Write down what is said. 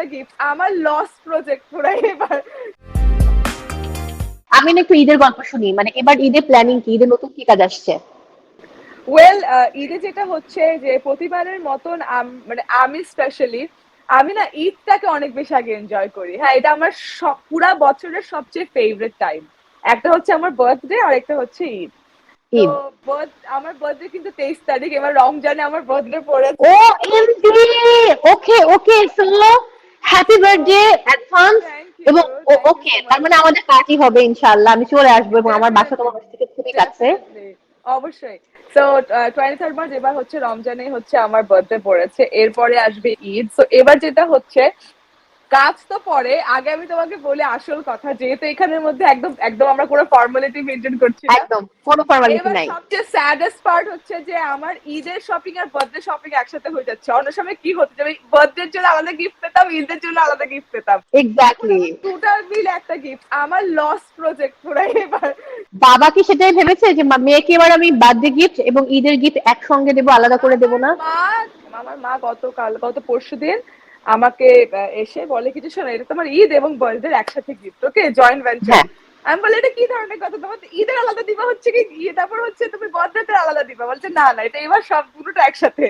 একটা গিফট আমার loss project পুরো এবার। আমি না একটু ঈদের গল্প শুনি মানে এবার ঈদের প্ল্যানিং কি ঈদের নতুন কি কাজ আসছে? ওয়েল ঈদে যেটা হচ্ছে যে প্রতিবারের মতন মানে আমি স্পেশালি আমি না ঈদটাকে অনেক বেশি আগে এনজয় করি। হ্যাঁ এটা আমার পুরা বছরের সবচেয়ে ফেভারিট টাইম একটা হচ্ছে আমার বার্থডে আর একটা হচ্ছে ঈদ। আমার বার্থডে কিন্তু তেইশ তারিখ এবার রমজানে আমার বার্থডে পড়েছে। ও MD! Okay okay so happy birthday advance এবং ওকে তার মানে আমাদের পার্টি হবে ইনশাআল্লাহ। আমি চলে আসব এবং আমার বাসা তোমার কাছ থেকে খুবই কাছে। অবশ্যই। তো টোয়েন্টি থার্ড মার্চ এবার হচ্ছে রমজানে হচ্ছে আমার বার্থডে পড়েছে। এরপরে আসবে ঈদ। তো এবার যেটা হচ্ছে কাজ তো পরে। আগে আমি তোমাকে বলে আসল কথা যেহেতু এখানের মধ্যে একদম একদম আমরা কোনো ফর্মালিটি মেনটেন করছি না। একদম কোনো ফর্মালিটি নাই। সবচেয়ে স্যাডেস্ট পার্ট হচ্ছে যে আমার ঈদের শপিং আর বার্থডে শপিং একসাথে হয়ে যাচ্ছে। অন্য সময় কি হতো যে বার্থডের জন্য আলাদা গিফট পেতাম ঈদের জন্য আলাদা গিফট পেতাম। এক্স্যাক্টলি টোটাল বিল একটা গিফট আমার লস প্রজেক্ট পুরো এবার। বাবা কি সেটাই ভেবেছে যে মা- মেয়েকে এবার আমি বার্থডে গিফট এবং ঈদের গিফট একসঙ্গে দেবো আলাদা করে দেবো না? আমার মা গতকাল গত পরশু দিন আমাকে এসে বলে কিছু শোনা এটা তোমার ঈদ এবং বার্থডে একসাথে গিফট ওকে জয়েন্ট ভেঞ্চার। আমি বলি এটা কি ধরনের কথা? তোমার ঈদের আলাদা দিবা হচ্ছে কি? তারপর হচ্ছে তুমি বার্থডে আলাদা দিবা। বলছে না না এটা এবার সব পুরোটা একসাথে।